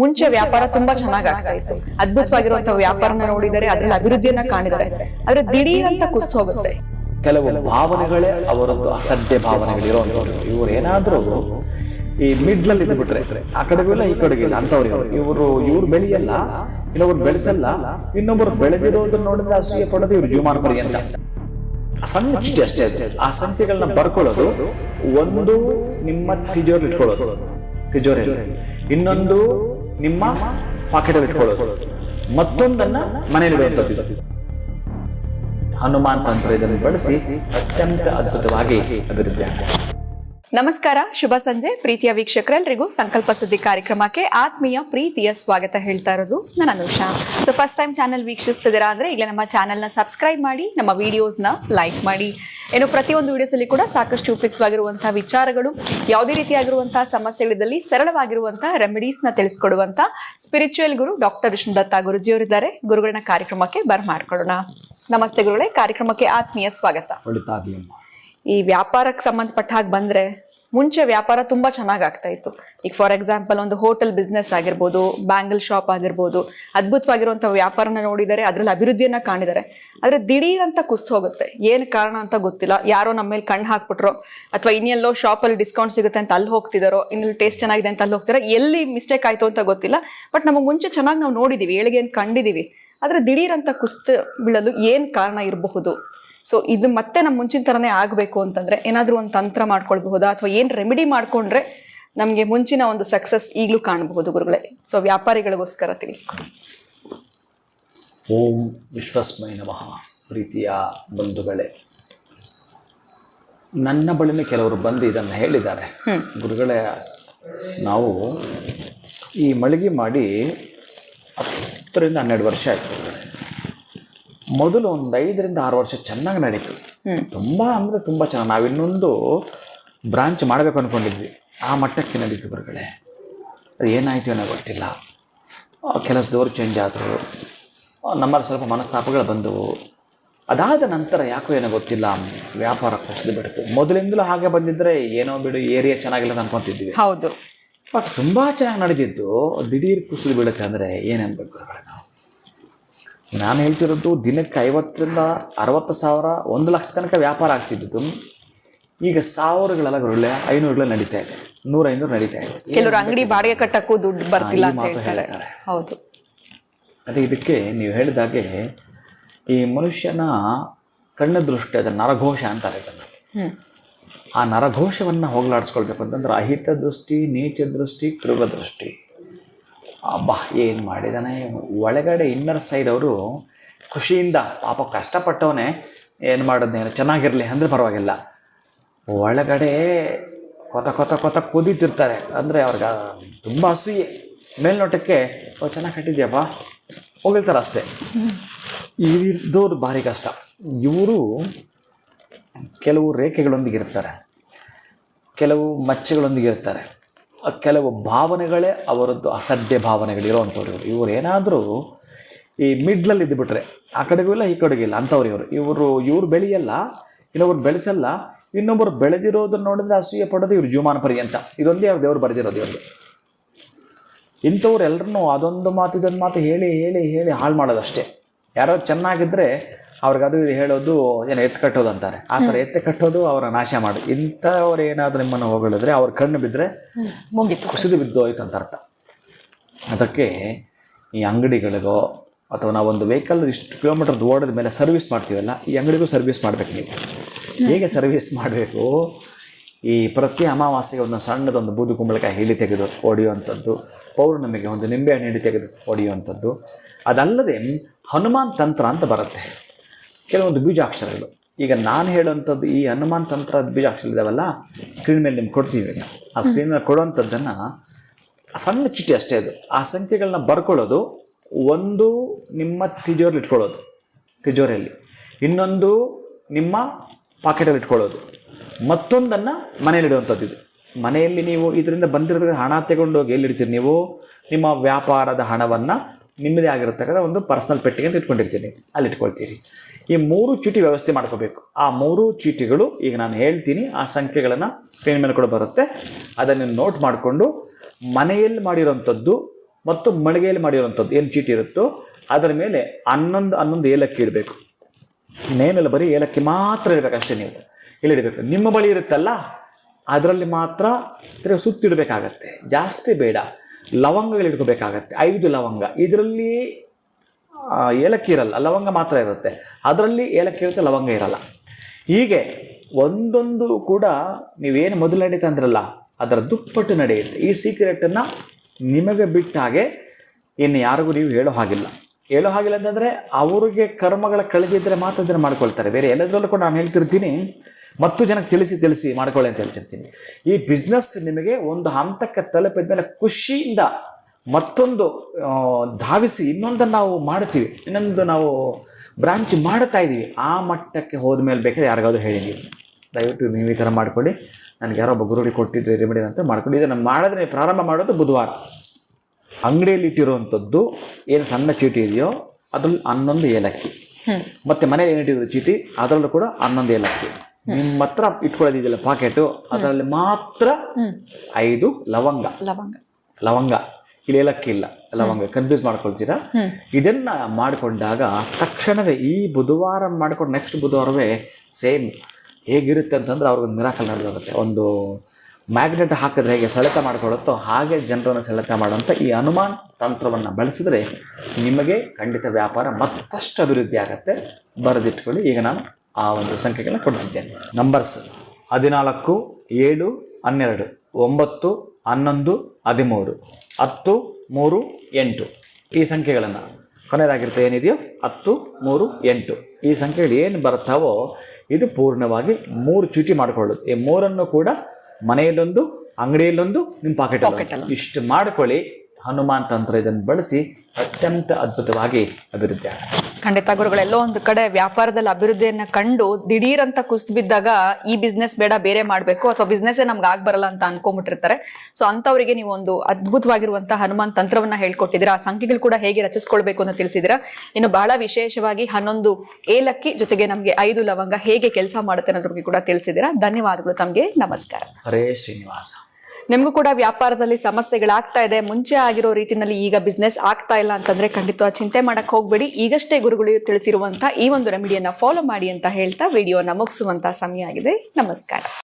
ಮುಂಚೆ ವ್ಯಾಪಾರ ತುಂಬಾ ಚೆನ್ನಾಗ್ ಆಗ್ತಾ ಇತ್ತು. ಅದ್ಭುತವಾಗಿರುವಂತಹ ವ್ಯಾಪಾರನ ನೋಡಿದರೆ ಅದ್ರಲ್ಲಿ ಅಭಿವೃದ್ಧಿಯನ್ನ ಕಾಣಿದ್ದಾರೆ ಆದ್ರೆ ದಿಢೀರ್ ಅಂತ ಕುಸ್ತು ಹೋಗುತ್ತೆ. ಕೆಲವು ಭಾವನೆಗಳೇ ಅವರದ್ದು ಅಸಡ್ಡೆ ಭಾವನೆಗಳಿರುವಂಥವ್ರು. ಇವರು ಏನಾದರೂ ಈ ಮಿಡ್ಲಲ್ಲಿ ಇದ್ಬಿಟ್ರೆ ಆ ಕಡೆಗೂ ಇಲ್ಲ ಈ ಕಡೆಗೆ ಇಲ್ಲ ಅಂತವ್ರು ಇವರು ಇವ್ರು ಬೆಳೆಯಲ್ಲ ಇನ್ನೊಬ್ರು ಬೆಳೆಸಲ್ಲ ಇನ್ನೊಬ್ರು ಬೆಳೆದಿರೋದನ್ನ ನೋಡಿದ್ರೆ ಅಸೂಯೆ ಪಡೋದು ಇವ್ರು ಜೀವಮಾನಪರಿ ಅಂತ. ಸಣ್ಣ ಚೀಟಿ ಅಷ್ಟೇ ಆ ಸಂಖ್ಯೆಗಳನ್ನ ಬರ್ಕೊಳ್ಳೋದು ಒಂದು ನಿಮ್ಮ ತಿಜೋರಿ ಇಟ್ಕೊಳ್ಳೋದು ತಿಜೋರಿ ಇನ್ನೊಂದು ನಿಮ್ಮ ಪಾಕೆಟಲ್ಲಿ ಇಟ್ಕೊಳ್ಳೋದು ಮತ್ತೊಂದನ್ನ ಮನೆಯಲ್ಲಿ. ಹನುಮಾನ್ ತಂತ್ರ ಇದನ್ನು ಬಳಸಿ ಅತ್ಯಂತ ಅದ್ಭುತವಾಗಿ ಅಭಿವೃದ್ಧಿ ಆಗ್ತದೆ ನಮಸ್ಕಾರ, ಶುಭ ಸಂಜೆ. ಪ್ರೀತಿಯ ವೀಕ್ಷಕರೆಲ್ಲರಿಗೂ ಸಂಕಲ್ಪ ಸುದ್ದಿ ಕಾರ್ಯಕ್ರಮಕ್ಕೆ ಆತ್ಮೀಯ ಪ್ರೀತಿಯ ಸ್ವಾಗತ ಹೇಳ್ತಾ ಇರೋದು ನಾನು Anusha. So first time channel ವೀಕ್ಷಿಸ್ತಿದ್ದೀರಾ ಅಂದರೆ ಈಗಲೇ ನಮ್ಮ ಚಾನಲ್ನ ಸಬ್ಸ್ಕ್ರೈಬ್ ಮಾಡಿ, ನಮ್ಮ ವಿಡಿಯೋಸ್ನ ಲೈಕ್ ಮಾಡಿ. ಏನು ಪ್ರತಿಯೊಂದು ವಿಡಿಯೋಸಲ್ಲಿ ಕೂಡ ಸಾಕಷ್ಟು ಉಪಯುಕ್ತವಾಗಿರುವಂತಹ ವಿಚಾರಗಳು, ಯಾವುದೇ ರೀತಿಯಾಗಿರುವಂತಹ ಸಮಸ್ಯೆಗಳಿದ್ದಲ್ಲಿ ಸರಳವಾಗಿರುವಂತಹ ರೆಮಿಡೀಸ್ನ ತಿಳಿಸ್ಕೊಡುವಂತ ಸ್ಪಿರಿಚುವಲ್ ಗುರು ಡಾಕ್ಟರ್ ವಿಷ್ಣು ದತ್ತ ಗುರುಜಿಯವರಿದ್ದಾರೆ. ಗುರುಗಳನ್ನ ಕಾರ್ಯಕ್ರಮಕ್ಕೆ ಬರ್ಮಾಡ್ಕೊಳ್ಳೋಣ. ನಮಸ್ತೆ ಗುರುಗಳೇ, ಕಾರ್ಯಕ್ರಮಕ್ಕೆ ಆತ್ಮೀಯ ಸ್ವಾಗತ. ಈ ವ್ಯಾಪಾರಕ್ಕೆ ಸಂಬಂಧಪಟ್ಟ ಹಾಗೆ ಬಂದರೆ ಮುಂಚೆ ವ್ಯಾಪಾರ ತುಂಬ ಚೆನ್ನಾಗಿ ಆಗ್ತಾ ಇತ್ತು. ಈಗ ಫಾರ್ ಎಕ್ಸಾಂಪಲ್ ಒಂದು ಹೋಟೆಲ್ ಬಿಸ್ನೆಸ್ ಆಗಿರ್ಬೋದು ಬ್ಯಾಂಗಲ್ ಶಾಪ್ ಆಗಿರ್ಬೋದು, ಅದ್ಭುತವಾಗಿರುವಂಥ ವ್ಯಾಪಾರನ ನೋಡಿದರೆ ಅದರಲ್ಲಿ ಅಭಿವೃದ್ಧಿಯನ್ನು ಕಾಣಿದ್ದಾರೆ ಆದರೆ ದಿಢೀರಂತ ಕುಸ್ತು ಹೋಗುತ್ತೆ. ಏನು ಕಾರಣ ಅಂತ ಗೊತ್ತಿಲ್ಲ. ಯಾರೋ ನಮ್ಮ ಮೇಲೆ ಕಣ್ಣು ಹಾಕ್ಬಿಟ್ರೋ. ಅಥವಾ ಇನ್ನೆಲ್ಲೋ ಶಾಪಲ್ಲಿ ಡಿಸ್ಕೌಂಟ್ ಸಿಗುತ್ತೆ ಅಂತ ಅಲ್ಲಿ ಹೋಗ್ತಿದಾರೋ, ಇನ್ನೆಲ್ಲಿ ಟೇಸ್ಟ್ ಚೆನ್ನಾಗಿದೆ ಅಂತ ಅಲ್ಲಿ ಹೋಗ್ತಾರೆ ಎಲ್ಲಿ ಮಿಸ್ಟೇಕ್ ಆಯಿತು ಅಂತ ಗೊತ್ತಿಲ್ಲ. ಬಟ್ ನಮಗೆ ಮುಂಚೆ ಚೆನ್ನಾಗಿ ನಾವು ನೋಡಿದ್ದೀವಿ ಏಳಿಗೆ ಕಂಡಿದೀವಿ. ಆದ್ರೆ ದಿಢೀರ್ ಅಂತ ಕುಸ್ತು ಬೀಳಲು ಏನು ಕಾರಣ ಇರಬಹುದು? ಸೊ ಇದು ಮತ್ತೆ ನಮ್ಮ ಮುಂಚಿನ ಥರನೇ ಆಗಬೇಕು ಅಂತಂದ್ರೆ ಏನಾದರೂ ಒಂದು ತಂತ್ರ ಮಾಡ್ಕೊಳ್ಬಹುದಾ ಅಥವಾ ಏನು ರೆಮಿಡಿ ಮಾಡಿಕೊಂಡ್ರೆ ನಮಗೆ ಮುಂಚಿನ ಒಂದು ಸಕ್ಸಸ್ ಈಗಲೂ ಕಾಣಬಹುದು ಗುರುಗಳೇ. ಸೊ ವ್ಯಾಪಾರಿಗಳಿಗೋಸ್ಕರ ತಿಳಿಸ್ಕೊಡಿ ಓಂ ವಿಶ್ವಸ್ಮಯ ನಮಃ ಪ್ರೀತಿಯ ಬಂಧುಗಳೇ. ನನ್ನ ಬಳಿನೇ ಕೆಲವರು ಬಂದು ಇದನ್ನು ಹೇಳಿದ್ದಾರೆ. ಗುರುಗಳೇ ನಾವು ಈ ಮಳಿಗೆ ಮಾಡಿ ಹತ್ತರಿಂದ ಹನ್ನೆರಡು ವರ್ಷ ಆಯ್ತು. ಮೊದಲು ಒಂದು ಐದರಿಂದ ಆರು ವರ್ಷ ಚೆನ್ನಾಗಿ ನಡೀತು. ತುಂಬ ಅಂದರೆ ತುಂಬ ಚೆನ್ನಾಗಿ. ನಾವು ಇನ್ನೊಂದು ಬ್ರಾಂಚ್ ಮಾಡಬೇಕು ಅಂದ್ಕೊಂಡಿದ್ವಿ ಆ ಮಟ್ಟಕ್ಕೆ ನಡೀತು ಗುರುಗಳೇ. ಅದು ಏನಾಯಿತು ಅನ್ನೋ ಗೊತ್ತಿಲ್ಲ. ಕೆಲಸದವರು ಚೇಂಜ್ ಆದರು. ನಮ್ಮಲ್ಲಿ ಸ್ವಲ್ಪ ಮನಸ್ತಾಪಗಳು ಬಂದವು. ಅದಾದ ನಂತರ ಯಾಕೋ ಏನೋ ಗೊತ್ತಿಲ್ಲ. ವ್ಯಾಪಾರ ಕುಸಿದು ಬಿಡ್ತು. ಮೊದಲಿಂದಲೂ ಹಾಗೆ ಬಂದಿದ್ದರೆ ಏನೋ ಬಿಡು ಏರಿಯಾ ಚೆನ್ನಾಗಿಲ್ಲ ಅಂತ ಅನ್ಕೊಂತಿದ್ವಿ. ಹೌದು. ಬಟ್ ತುಂಬ ಚೆನ್ನಾಗಿ ನಡೆದಿದ್ದು ದಿಢೀರ್ ಕುಸಿದು ಬೀಳುತ್ತೆ ಅಂದರೆ ಏನನ್ಬೇಕು ನಾವು? ನಾನು ಹೇಳ್ತಿರೋದು ದಿನಕ್ಕೆ ಐವತ್ತರಿಂದ ಅರವತ್ತು ಸಾವಿರ ಒಂದು ಲಕ್ಷ ತನಕ ವ್ಯಾಪಾರ ಆಗ್ತಿದ್ದು ಈಗ ಸಾವಿರಗಳೆಲ್ಲ ಗುರುಳೆ ಐನೂರುಗಳ ನಡೀತಾ ಇದೆ. ನೂರ ಐನೂರು ನಡೀತಾ ಇದೆ. ಕೆಲವರು ಅಂಗಡಿ ಬಾಡಿಗೆ ಕಟ್ಟಕ್ಕೂ ದುಡ್ಡು ಬರ್ತಿಲ್ಲ ಅಂತ ಹೇಳ್ತಾರೆ. ಹೌದು. ಅದೇ ಇದಕ್ಕೆ ನೀವು ಹೇಳಿದಾಗೆ ಈ ಮನುಷ್ಯನ ಕಣ್ಣ ದೃಷ್ಟಿ ಅದನ್ನು ನರಘೋಷ ಅಂತಾರೆ ಇದನ್ನು. ಆ ನರಘೋಷವನ್ನು ಹೋಗಲಾಡಿಸ್ಕೊಳ್ಬೇಕು ಅಂತಂದ್ರೆ ಅಹಿತ ದೃಷ್ಟಿ ನೀಚ ದೃಷ್ಟಿ ಕೃಗ ದೃಷ್ಟಿ ಅಬ್ಬಾ, ಏನು ಮಾಡಿದಾನೆ. ಒಳಗಡೆ ಇನ್ನರ್ ಸೈಡ್ ಅವರು ಖುಷಿಯಿಂದ, ಪಾಪ ಕಷ್ಟಪಟ್ಟವನೇ ಏನು ಮಾಡೋದೇನು? ಚೆನ್ನಾಗಿರಲಿ ಅಂದರೆ ಪರವಾಗಿಲ್ಲ. ಒಳಗಡೆ ಕೊತ ಕೊತ ಕೊತ ಕುದೀತಿರ್ತಾರೆ. ಅಂದರೆ ಅವ್ರಿಗೆ ತುಂಬ ಅಸೂಯೆ. ಮೇಲ್ನೋಟಕ್ಕೆ, ಓ, ಚೆನ್ನಾಗಿ ಕಟ್ಟಿದ್ಯಪ್ಪ? ಹೋಗಿರ್ತಾರೆ ಅಷ್ಟೇ. ಇದ್ದವ್ರು ಭಾರಿ ಕಷ್ಟ. ಇವರು ಕೆಲವು ರೇಖೆಗಳೊಂದಿಗೆ ಇರ್ತಾರೆ. ಕೆಲವು ಮಚ್ಚೆಗಳೊಂದಿಗೆ ಇರ್ತಾರೆ. ಕೆಲವು ಭಾವನೆಗಳೇ ಅವರದ್ದು ಅಸಡ್ಡೆ ಭಾವನೆಗಳಿರುವಂಥವ್ರು ಇವರು. ಇವರು ಏನಾದರೂ ಈ ಮಿಡ್ಲಲ್ಲಿ ಇದ್ದುಬಿಟ್ರೆ ಆ ಕಡೆಗೂ ಇಲ್ಲ, ಈ ಕಡೆಗೂ ಇಲ್ಲ, ಅಂಥವ್ರು ಇವರು. ಇವರು, ಇವ್ರು ಬೆಳೆಯಲ್ಲ, ಇನ್ನೊಬ್ರು ಬೆಳೆಸಲ್ಲ ಇನ್ನೊಬ್ಬರು ಬೆಳೆದಿರೋದನ್ನು ನೋಡಿದ್ರೆ ಅಸೂಯೆ ಪಡೋದು ಇವರು ಜೀವಮಾನ ಪರ್ಯಂತ. ಇದೊಂದೇ ಅವ್ರು ದೇವರು ಬರೆದಿರೋದು ಇವ್ರದ್ದು. ಇಂಥವ್ರು ಎಲ್ಲರನ್ನೂ ಅದೊಂದು ಮಾತು, ಇದೊಂದು ಮಾತು ಹೇಳಿ ಹೇಳಿ ಹೇಳಿ ಹಾಳು ಮಾಡೋದಷ್ಟೇ. ಯಾರೋ ಚೆನ್ನಾಗಿದ್ದರೆ ಅವ್ರಿಗೆ ಅದು ಇದು ಹೇಳೋದು ಏನು ಎತ್ತು ಕಟ್ಟೋದು ಅಂತಾರೆ. ಆ ಥರ ಎತ್ತೆ ಕಟ್ಟೋದು ಅವರ ನಾಶ ಮಾಡಿ. ಇಂಥವ್ರು ಏನಾದರೂ ನಿಮ್ಮನ್ನು ಹೋಗಳಿದ್ರೆ ಅವ್ರ ಕಣ್ಣು ಬಿದ್ದರೆ ಮುಗಿತು. ಕುಸಿದು ಬಿದ್ದೋಯ್ತು ಅಂತ ಅರ್ಥ. ಅದಕ್ಕೆ ಈ ಅಂಗಡಿಗಳಿಗೋ ಅಥವಾ ನಾವೊಂದು ವೆಹಿಕಲ್ ಇಷ್ಟು ಕಿಲೋಮೀಟರ್ ಓಡಿದ ಮೇಲೆ ಸರ್ವಿಸ್ ಮಾಡ್ತೀವಲ್ಲ ಈ ಅಂಗಡಿಗೂ ಸರ್ವಿಸ್ ಮಾಡಬೇಕು ನೀವು. ಹೇಗೆ ಸರ್ವಿಸ್ ಮಾಡಬೇಕು? ಈ ಪ್ರತಿ ಅಮಾವಾಸ್ಯೆಗೆ ಒಂದು ಸಣ್ಣದೊಂದು ಬೂದು ಕುಂಬಳಕಾಯಿ ಹಿಡಿ ತೆಗೆದು ಹೊಡೆಯುವಂಥದ್ದು ಪೌರ್ಣಮಿಗೆ ಒಂದು ನಿಂಬೆಹಣ್ಣು ಹಿಡಿ ತೆಗೆದು ಹೊಡೆಯುವಂಥದ್ದು ಅದಲ್ಲದೆ ಹನುಮಾನ್ ತಂತ್ರ ಅಂತ ಬರುತ್ತೆ. ಕೆಲವೊಂದು ಬೀಜಾಕ್ಷರಗಳು. ಈಗ ನಾನು ಹೇಳುವಂಥದ್ದು ಈ ಹನುಮಾನ್ ತಂತ್ರ ಬೀಜಾಕ್ಷರ ಇದಾವಲ್ಲ? ಸ್ಕ್ರೀನ್ ಮೇಲೆ ನಿಮ್ಗೆ ಕೊಡ್ತೀವಿ ಈಗ. ಆ ಸ್ಕ್ರೀನ್ ಮೇಲೆ ಕೊಡುವಂಥದ್ದನ್ನು ಸಣ್ಣ ಚೀಟಿ ಅಷ್ಟೇ ಅದು. ಆ ಸಂಖ್ಯೆಗಳನ್ನ ಬರ್ಕೊಳ್ಳೋದು ಒಂದು ನಿಮ್ಮ ತಿಜೋರಲ್ಲಿ ಇಟ್ಕೊಳ್ಳೋದು ತಿಜೋರಿಯಲ್ಲಿ. ಇನ್ನೊಂದು ನಿಮ್ಮ ಪಾಕೆಟಲ್ಲಿ ಇಟ್ಕೊಳ್ಳೋದು. ಮತ್ತೊಂದನ್ನು ಮನೇಲಿ ಇಡುವಂಥದ್ದು ಇದು. ಮನೆಯಲ್ಲಿ ನೀವು ಇದರಿಂದ ಬಂದಿರೋದ್ರಿಂದ ಹಣ ತಗೊಂಡೋಗಿ ಎಲ್ಲಿಡ್ತೀರಿ ನೀವು? ನಿಮ್ಮ ವ್ಯಾಪಾರದ ಹಣವನ್ನು ನಿಮ್ಮದೇ ಆಗಿರತಕ್ಕಂಥ ಒಂದು ಪರ್ಸನಲ್ ಪೆಟ್ಟಿಗೆ ಅಂತ ಇಟ್ಕೊಂಡಿರ್ತೀನಿ ಅಲ್ಲಿ ಇಟ್ಕೊಳ್ತೀರಿ. ಈ ಮೂರು ಚೀಟಿ ವ್ಯವಸ್ಥೆ ಮಾಡ್ಕೋಬೇಕು. ಆ ಮೂರು ಚೀಟಿಗಳು ಈಗ ನಾನು ಹೇಳ್ತೀನಿ. ಆ ಸಂಖ್ಯೆಗಳನ್ನು ಸ್ಕ್ರೀನ್ ಮೇಲೆ ಕೂಡ ಬರುತ್ತೆ. ಅದನ್ನು ನೋಟ್ ಮಾಡಿಕೊಂಡು ಮನೆಯಲ್ಲಿ ಮಾಡಿರೋಂಥದ್ದು ಮತ್ತು ಮಳಿಗೆಯಲ್ಲಿ ಮಾಡಿರೋಂಥದ್ದು ಏನು ಚೀಟಿ ಇರುತ್ತೋ ಅದರ ಮೇಲೆ ಹನ್ನೊಂದು ಹನ್ನೊಂದು ಏಲಕ್ಕಿ ಇಡಬೇಕು. ನೇಮೆಲ್ಲ ಬರೀ ಏಲಕ್ಕಿ ಮಾತ್ರ ಇಡಬೇಕಷ್ಟೇ ನೀವು. ಇಲ್ಲಿ ಇಡಬೇಕು. ನಿಮ್ಮ ಬಳಿ ಇರುತ್ತಲ್ಲ, ಅದರಲ್ಲಿ ಮಾತ್ರ ತಿರ್ಗಿ ಸುತ್ತಿಡಬೇಕಾಗತ್ತೆ ಜಾಸ್ತಿ ಬೇಡ. ಲವಂಗಗಳು ಇಟ್ಕೋಬೇಕಾಗತ್ತೆ, ಐದು ಲವಂಗ. ಇದರಲ್ಲಿ ಏಲಕ್ಕಿ ಇರಲ್ಲ, ಲವಂಗ ಮಾತ್ರ ಇರುತ್ತೆ. ಅದರಲ್ಲಿ ಏಲಕ್ಕಿ ಇರುತ್ತೆ, ಲವಂಗ ಇರಲ್ಲ. ಹೀಗೆ ಒಂದೊಂದು ಕೂಡ ನೀವೇನು ಮೊದಲು ನಡೀತಾ ಅಂದ್ರಲ್ಲ, ಅದರ ದುಪ್ಪಟ್ಟು ನಡೆಯುತ್ತೆ. ಈ ಸೀಕ್ರೆಟನ್ನು ನಿಮಗೆ ಬಿಟ್ಟ ಹಾಗೆ ಇನ್ನು ಯಾರಿಗೂ ನೀವು ಹೇಳೋ ಹಾಗಿಲ್ಲ. ಹೇಳೋ ಹಾಗಿಲ್ಲ ಅಂತಂದರೆ ಅವರಿಗೆ ಕರ್ಮಗಳ ಕಳೆದಿದ್ದರೆ ಮಾತ್ರ ಅದನ್ನು ಮಾಡ್ಕೊಳ್ತಾರೆ. ಬೇರೆ ಎಲ್ಲದರಲ್ಲೂ ಕೂಡ ನಾನು ಹೇಳ್ತಿರ್ತೀನಿ ಮತ್ತು ಜನಕ್ಕೆ ತಿಳಿಸಿ ತಿಳಿಸಿ ಮಾಡ್ಕೊಳ್ಳಿ ಅಂತ ಹೇಳ್ತಿರ್ತೀನಿ. ಈ ಬಿಸ್ನೆಸ್ ನಿಮಗೆ ಒಂದು ಹಂತಕ್ಕೆ ತಲುಪಿದ ಮೇಲೆ ಖುಷಿಯಿಂದ ಮತ್ತೊಂದು ಧಾವಿಸಿ ಇನ್ನೊಂದನ್ನು ನಾವು ಮಾಡ್ತೀವಿ ಇನ್ನೊಂದು ನಾವು ಬ್ರಾಂಚ್ ಮಾಡ್ತಾ ಇದ್ದೀವಿ. ಆ ಮಟ್ಟಕ್ಕೆ ಹೋದ ಮೇಲೆ ಬೇಕಾದ್ರೆ ಯಾರಿಗಾದರೂ ಹೇಳಿ ನೀವು. ದಯವಿಟ್ಟು ನೀವು ಈ ಥರ ಮಾಡ್ಕೊಳ್ಳಿ. ನನಗೆ ಯಾರೋ ಒಬ್ಬ ಗುರುಡಿ ಕೊಟ್ಟಿದ್ರಿ ರೆಮಿಡಿ ಅಂತ ಮಾಡ್ಕೊಂಡು ಇದನ್ನು ಮಾಡಿದ್ರೆ ಪ್ರಾರಂಭ ಮಾಡೋದು ಬುಧವಾರ. ಅಂಗಡಿಯಲ್ಲಿ ಇಟ್ಟಿರುವಂಥದ್ದು ಏನು ಸಣ್ಣ ಚೀಟಿ ಇದೆಯೋ ಅದ್ರಲ್ಲಿ ಹನ್ನೊಂದು ಏಲಕ್ಕಿ. ಮತ್ತು ಮನೆಯಲ್ಲಿ ಏನಿಟ್ಟಿರೋ ಚೀಟಿ ಅದರಲ್ಲೂ ಕೂಡ ಹನ್ನೊಂದು ಏಲಕ್ಕಿ. ನಿಮ್ಮ ಹತ್ರ ಇಟ್ಕೊಳ್ಳೋದಿದೆಯಲ್ಲ ಪಾಕೆಟು ಅದರಲ್ಲಿ ಮಾತ್ರ ಐದು ಲವಂಗ. ಲವಂಗ. ಲವಂಗ. ಇಲ್ಲಿ ಏಲಕ್ಕಿ ಇಲ್ಲ. ಲವಂಗ. ಕನ್ಫ್ಯೂಸ್ ಮಾಡ್ಕೊಳ್ತೀರಾ? ಇದನ್ನ ಮಾಡಿಕೊಂಡಾಗ ತಕ್ಷಣವೇ ಈ ಬುಧವಾರ ಮಾಡ್ಕೊಂಡು ನೆಕ್ಸ್ಟ್ ಬುಧವಾರವೇ ಸೇಮ್ ಹೇಗಿರುತ್ತೆ ಅಂತಂದ್ರೆ ಅವ್ರಿಗೊಂದು ಮಿರಾಕಲ್ ನಡೆದೋಗುತ್ತೆ. ಒಂದು ಮ್ಯಾಗ್ನೆಟ್ ಹಾಕಿದ್ರೆ ಹೇಗೆ ಸೆಳೆತ ಮಾಡ್ಕೊಳುತ್ತೋ ಹಾಗೆ ಜನರನ್ನು ಸೆಳೆತ ಮಾಡುವಂಥ ಈ ಅನುಮಾನ್ ತಂತ್ರವನ್ನು ಬಳಸಿದ್ರೆ ನಿಮಗೆ ಖಂಡಿತ ವ್ಯಾಪಾರ ಮತ್ತಷ್ಟು ಅಭಿವೃದ್ಧಿ ಆಗುತ್ತೆ. ಬರೆದಿಟ್ಕೊಳ್ಳಿ. ಈಗ ನಾನು ಆ ಒಂದು ಸಂಖ್ಯೆಗಳನ್ನ ಕೊಟ್ಟಿದ್ದೇನೆ ನಂಬರ್ಸ್ ಹದಿನಾಲ್ಕು ಏಳು ಹನ್ನೆರಡು ಒಂಬತ್ತು ಹನ್ನೊಂದು ಹದಿಮೂರು ಹತ್ತು ಮೂರು ಎಂಟು. ಈ ಸಂಖ್ಯೆಗಳನ್ನು ಕೊನೆಯದಾಗಿರುತ್ತೆ ಏನಿದೆಯೋ? ಹತ್ತು ಮೂರು ಎಂಟು. ಈ ಸಂಖ್ಯೆಗಳು ಏನು ಬರ್ತಾವೋ ಇದು ಪೂರ್ಣವಾಗಿ ಮೂರು ಚೀಟಿ ಮಾಡಿಕೊಳ್ಳೋದು. ಈ ಮೂರನ್ನು ಕೂಡ ಮನೆಯಲ್ಲೊಂದು ಅಂಗಡಿಯಲ್ಲೊಂದು ನಿಮ್ಮ ಪಾಕೆಟ್ ಇಷ್ಟು ಮಾಡ್ಕೊಳ್ಳಿ. ಹನುಮಾನ್ ತಂತ್ರ ಇದನ್ನು ಬಳಸಿ ಅತ್ಯಂತ ಅದ್ಭುತವಾಗಿ ಅಭಿವೃದ್ಧಿ ಆಗುತ್ತೆ. ಖಂಡಿತ ಗುರುಗಳೆಲ್ಲೋ ಒಂದು ಕಡೆ ವ್ಯಾಪಾರದಲ್ಲಿ ಅಭಿವೃದ್ಧಿಯನ್ನ ಕಂಡು ದಿಢೀರ್ ಅಂತ ಕುಸ್ದು ಬಿದ್ದಾಗ ಈ ಬಿಸ್ನೆಸ್ ಬೇಡ ಬೇರೆ ಮಾಡಬೇಕು ಅಥವಾ ಬಿಸ್ನೆಸ್ ನಮ್ಗೆ ಆಗ್ ಬರಲ್ಲ ಅಂತ ಅನ್ಕೊಂಡ್ಬಿಟ್ಟಿರ್ತಾರೆ. ಸೊ ಅಂತವರಿಗೆ ನೀವು ಒಂದು ಅದ್ಭುತವಾಗಿರುವಂತಹ ಹನುಮಾನ್ ತಂತ್ರವನ್ನ ಹೇಳ್ಕೊಟ್ಟಿದ್ದೀರಾ ಆ ಸಂಖ್ಯೆಗಳು ಕೂಡ ಹೇಗೆ ರಚಿಸ್ಕೊಳ್ಬೇಕು ಅಂತ ತಿಳಿಸಿದಿರ ಇನ್ನು ಬಹಳ ವಿಶೇಷವಾಗಿ ಹನ್ನೊಂದು ಏಲಕ್ಕಿ ಜೊತೆಗೆ ನಮಗೆ ಐದು ಲವಂಗ ಹೇಗೆ ಕೆಲಸ ಮಾಡುತ್ತೆ ಅನ್ನೋದ್ರ ಬಗ್ಗೆ ಕೂಡ ತಿಳಿಸಿದಿರಾ ಧನ್ಯವಾದಗಳು ತಮಗೆ. ನಮಸ್ಕಾರ. ಹರೇ ಶ್ರೀನಿವಾಸ. ನಿಮಗೂ ಕೂಡ ವ್ಯಾಪಾರದಲ್ಲಿ ಸಮಸ್ಯೆಗಳಾಗ್ತಾ ಇದೆ. ಮುಂಚೆ ಆಗಿರೋ ರೀತಿಯಲ್ಲಿ ಈಗ ಬಿಸ್ನೆಸ್ ಆಗ್ತಾ ಇಲ್ಲ ಅಂತಂದ್ರೆ ಖಂಡಿತ ಚಿಂತೆ ಮಾಡಕ್ ಹೋಗ್ಬೇಡಿ. ಈಗಷ್ಟೇ ಗುರುಗಳು ತಿಳಿಸಿರುವಂತಹ ಈ ಒಂದು ರೆಮಿಡಿಯನ್ನ ಫಾಲೋ ಮಾಡಿ ಅಂತ ಹೇಳ್ತಾ ವಿಡಿಯೋನ ಮುಗಿಸುವಂತ ಸಮಯ ಆಗಿದೆ. ನಮಸ್ಕಾರ.